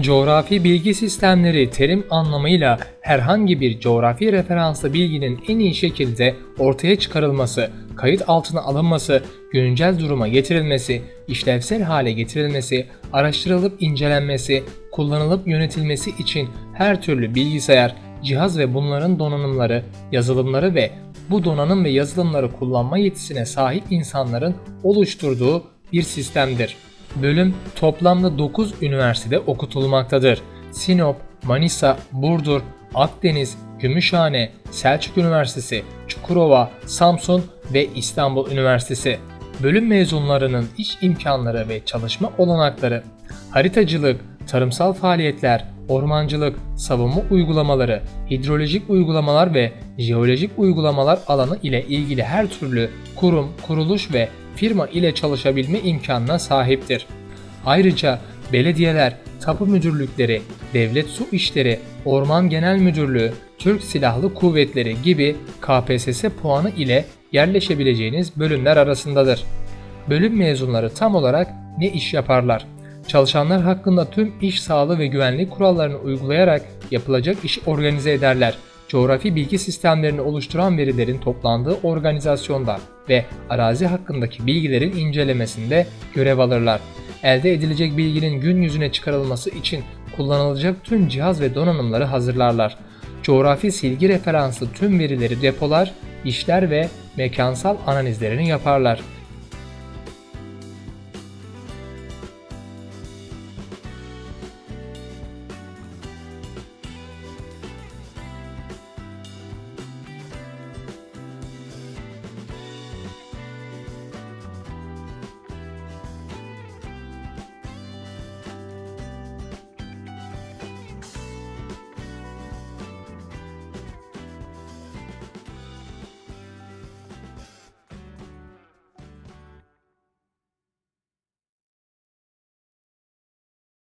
Coğrafi bilgi sistemleri terim anlamıyla herhangi bir coğrafi referanslı bilginin en iyi şekilde ortaya çıkarılması, kayıt altına alınması, güncel duruma getirilmesi, işlevsel hale getirilmesi, araştırılıp incelenmesi, kullanılıp yönetilmesi için her türlü bilgisayar, cihaz ve bunların donanımları, yazılımları ve bu donanım ve yazılımları kullanma yetisine sahip insanların oluşturduğu bir sistemdir. Bölüm toplamda 9 üniversitede okutulmaktadır. Sinop, Manisa, Burdur, Akdeniz, Gümüşhane, Selçuk Üniversitesi, Çukurova, Samsun ve İstanbul Üniversitesi. Bölüm mezunlarının iş imkanları ve çalışma olanakları, haritacılık, tarımsal faaliyetler, ormancılık, savunma uygulamaları, hidrolojik uygulamalar ve jeolojik uygulamalar alanı ile ilgili her türlü kurum, kuruluş ve firma ile çalışabilme imkanına sahiptir. Ayrıca belediyeler, tapu müdürlükleri, devlet su işleri, orman genel müdürlüğü, Türk Silahlı Kuvvetleri gibi KPSS puanı ile yerleşebileceğiniz bölümler arasındadır. Bölüm mezunları tam olarak ne iş yaparlar? Çalışanlar hakkında tüm iş sağlığı ve güvenlik kurallarını uygulayarak yapılacak işi organize ederler. Coğrafi bilgi sistemlerini oluşturan verilerin toplandığı organizasyonda ve arazi hakkındaki bilgilerin incelemesinde görev alırlar. Elde edilecek bilginin gün yüzüne çıkarılması için kullanılacak tüm cihaz ve donanımları hazırlarlar. Coğrafi silgi referanslı tüm verileri depolar, işler ve mekansal analizlerini yaparlar.